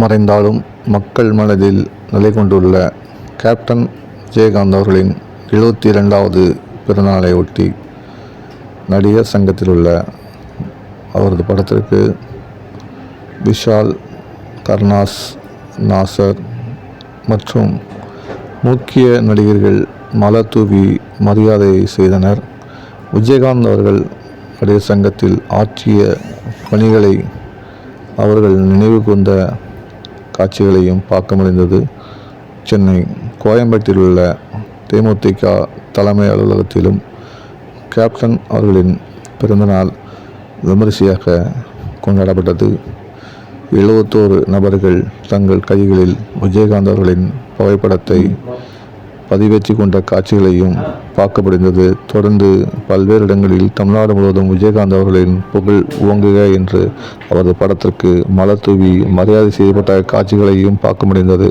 மறைந்தாலும் மக்கள் மனதில் நிலை கொண்டுள்ள கேப்டன் விஜயகாந்த் அவர்களின் எழுபத்தி இரண்டாவது பிறநாளை ஒட்டி நடிகர் சங்கத்தில் உள்ள அவரது படத்திற்கு விஷால் கர்ணாஸ் நாசர் மற்றும் முக்கிய நடிகர்கள் மலர் தூவி மரியாதை செய்தனர். விஜயகாந்த் அவர்கள் நடிகர் சங்கத்தில் ஆற்றிய பணிகளை அவர்கள் நினைவு கொண்ட காட்சிகளையும் பார்க்க முடிந்தது சென்னை கோயம்பேட்டில் உள்ள தேமுதிக தலைமை அலுவலகத்திலும் கேப்டன் அவர்களின் பிறந்தநாள் விமரிசையாக கொண்டாடப்பட்டது. எழுபத்தோரு நபர்கள் தங்கள் கைகளில் விஜயகாந்த் அவர்களின் புகைப்படத்தை பதிவேற்றி கொண்ட காட்சிகளையும் பார்க்க முடிந்தது தொடர்ந்து பல்வேறு இடங்களில் தமிழ்நாடு முழுவதும் விஜயகாந்த் அவர்களின் புகழ் ஓங்குக என்று அவரது படத்திற்கு மலர் தூவி மரியாதை செய்யப்பட்ட காட்சிகளையும் பார்க்க முடிந்தது.